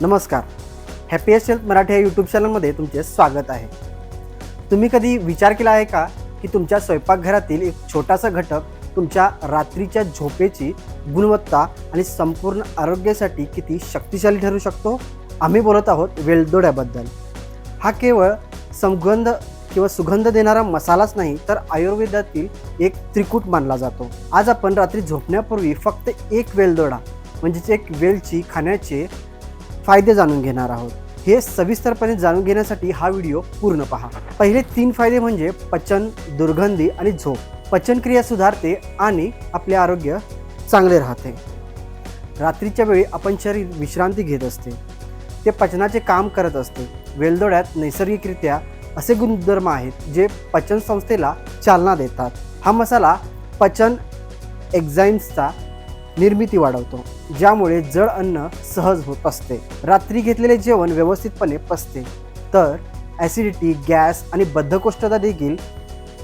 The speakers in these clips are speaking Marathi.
नमस्कार. हॅपीएस्ट हेल्थ मराठी या यूट्यूब चॅनलमध्ये तुमचे स्वागत आहे. तुम्ही कधी विचार केला आहे का की तुमच्या स्वयंपाकघरातील एक छोटासा घटक तुमच्या रात्रीच्या झोपेची गुणवत्ता आणि संपूर्ण आरोग्यासाठी किती शक्तिशाली ठरू शकतो? आम्ही बोलत आहोत वेलदोड्याबद्दल. हा केवळ संगंध किंवा सुगंध देणारा मसालाच नाही तर आयुर्वेदातील एक त्रिकूट मानला जातो. आज आपण रात्री झोपण्यापूर्वी फक्त एक वेलदोडा म्हणजेच एक वेलची खाण्याचे फायदे जाणून घेणार आहोत. हे सविस्तरपणे जाणून घेण्यासाठी हा व्हिडिओ पूर्ण पहा. पहिले तीन फायदे म्हणजे पचन दुर्गंधी आणि झोप. पचनक्रिया सुधारते आणि आपले आरोग्य चांगले राहते. रात्रीच्या वेळी आपण शरीर विश्रांती घेत असते. ते पचनाचे काम करत असते. वेलदोड्यात नैसर्गिकरित्या असे गुणधर्म आहेत जे पचन संस्थेला चालना देतात. हा मसाला पचन एक्झाईन्सचा निर्मिती वाढवतो ज्यामुळे जड अन्न सहज होत असते. रात्री घेतलेले जेवण व्यवस्थितपणे पचते. तर ॲसिडिटी गॅस आणि बद्धकोष्ठता देखील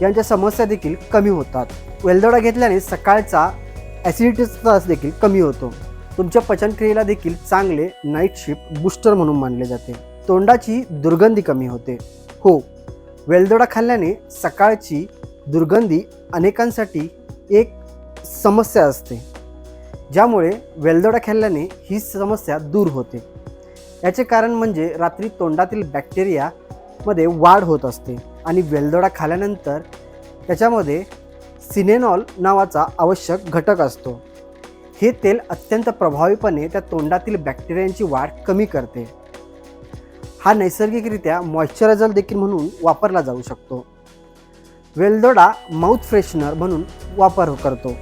यांच्या समस्या देखील कमी होतात. वेलदोडा घेतल्याने सकाळचा ॲसिडिटीचा त्रास देखील कमी होतो. तुमच्या पचनक्रियेला देखील चांगले नाईट शिफ्ट बूस्टर म्हणून मानले जाते. तोंडाची दुर्गंधी कमी होते. हो वेलदोडा खाल्ल्याने सकाळची दुर्गंधी अनेकांसाठी एक समस्या असते. ज्यामुळे वेलदोडा खेळल्याने ही समस्या दूर होते. याचे कारण म्हणजे रात्री तोंडातील बॅक्टेरियामध्ये वाढ होत असते आणि वेलदोडा खाल्यानंतर त्याच्यामध्ये सिनेनॉल नावाचा आवश्यक घटक असतो. हे तेल अत्यंत प्रभावीपणे त्या तोंडातील बॅक्टेरियांची वाढ कमी करते. हा नैसर्गिकरित्या मॉइश्चरायझर देखील म्हणून वापरला जाऊ शकतो. वेलदोडा माउथ फ्रेशनर म्हणून वापर करतो.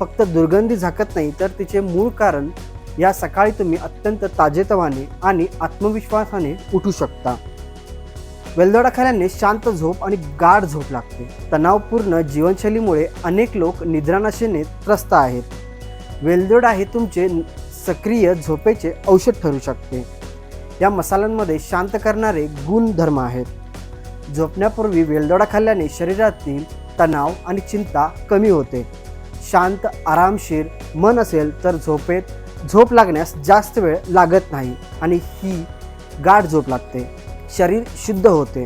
फक्त दुर्गंधी झाकत नाही तर तिचे मूळ कारण या सकाळी तुम्ही अत्यंत ताजेतवाने आणि आत्मविश्वासाने उठू शकता. वेलदोडा खाल्याने शांत झोप आणि गाढ झोप लागते. तणावपूर्ण जीवनशैलीमुळे अनेक लोक निद्रानाशेने त्रस्त आहेत. वेलदोडा हे तुमचे सक्रिय झोपेचे औषध ठरू शकते. या मसाल्यांमध्ये शांत करणारे गुणधर्म आहेत. झोपण्यापूर्वी वेलदोडा खाल्ल्याने शरीरातील तणाव आणि चिंता कमी होते. शांत आरामशीर मन असेल तर झोपेत झोप लागण्यास जास्त वेळ लागत नाही आणि ही गाठ झोप लागते. शरीर शुद्ध होते.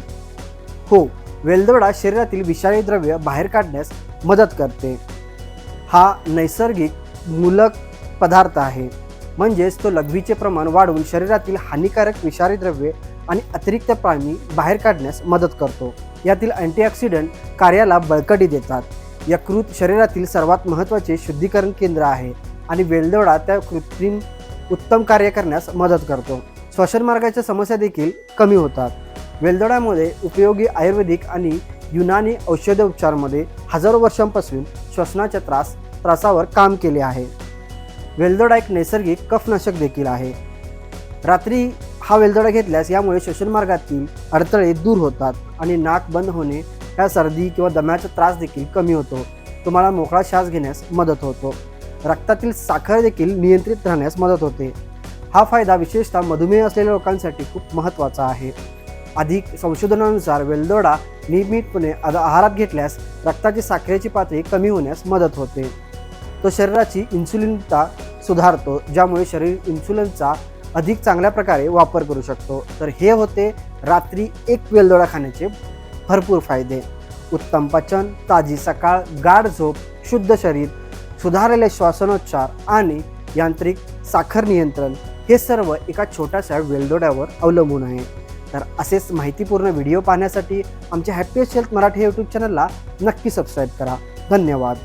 हो वेलदोडा शरीरातील विषारी द्रव्य बाहेर काढण्यास मदत करते. हा नैसर्गिक मूलक पदार्थ आहे. म्हणजेच तो लघवीचे प्रमाण वाढवून शरीरातील हानिकारक विषारी द्रव्ये आणि अतिरिक्त प्राणी बाहेर काढण्यास मदत करतो. यातील अँटीऑक्सिडंट कार्याला बळकटी देतात. यकृत शरीरातील सर्वात महत्त्वाचे शुद्धीकरण केंद्र आहे आणि वेलदोडा त्या कृत्रिम उत्तम कार्य करण्यास मदत करतो. श्वसनमार्गाच्या समस्या देखील कमी होतात. वेलदोड्यामध्ये उपयोगी आयुर्वेदिक आणि युनानी औषधोपचारमध्ये हजारो वर्षांपासून श्वसनाच्या त्रास त्रासावर काम केले आहे. वेलदोडा एक नैसर्गिक कफनाशक देखील आहे. रात्री हा वेलदोडा घेतल्यास यामुळे श्वसनमार्गातील अडथळे दूर होतात आणि नाक बंद होणे ह्या सर्दी किंवा दम्याचा त्रास देखील कमी होतो. तुम्हाला मोकळा श्वास घेण्यास मदत होतो. रक्तातील साखर देखील नियंत्रित राहण्यास मदत होते. हा फायदा विशेषतः मधुमेह असलेल्या लोकांसाठी खूप महत्त्वाचा आहे. अधिक संशोधनानुसार वेलदोडा नियमितपणे आद- आहारात घेतल्यास रक्ताची साखरेची पातळी कमी होण्यास मदत होते. तो शरीराची इन्सुलिनता सुधारतो ज्यामुळे शरीर इन्सुलिनचा अधिक चांगल्या प्रकारे वापर करू शकतो. तर हे होते रात्री एक वेलदोडा खाण्याचे भरपूर फायदे. उत्तम पचन ताजी सकाळ गाढ झोप शुद्ध शरीर सुधारलेले श्वासनोच्चार आणि यांत्रिक साखर नियंत्रण हे सर्व एका छोट्याशा वेलदोड्यावर अवलंबून आहे. तर असेच माहितीपूर्ण व्हिडिओ पाहण्यासाठी आमच्या हॅपीएस्ट हेल्थ मराठी यूट्यूब चॅनलला नक्की सबस्क्राईब करा. धन्यवाद.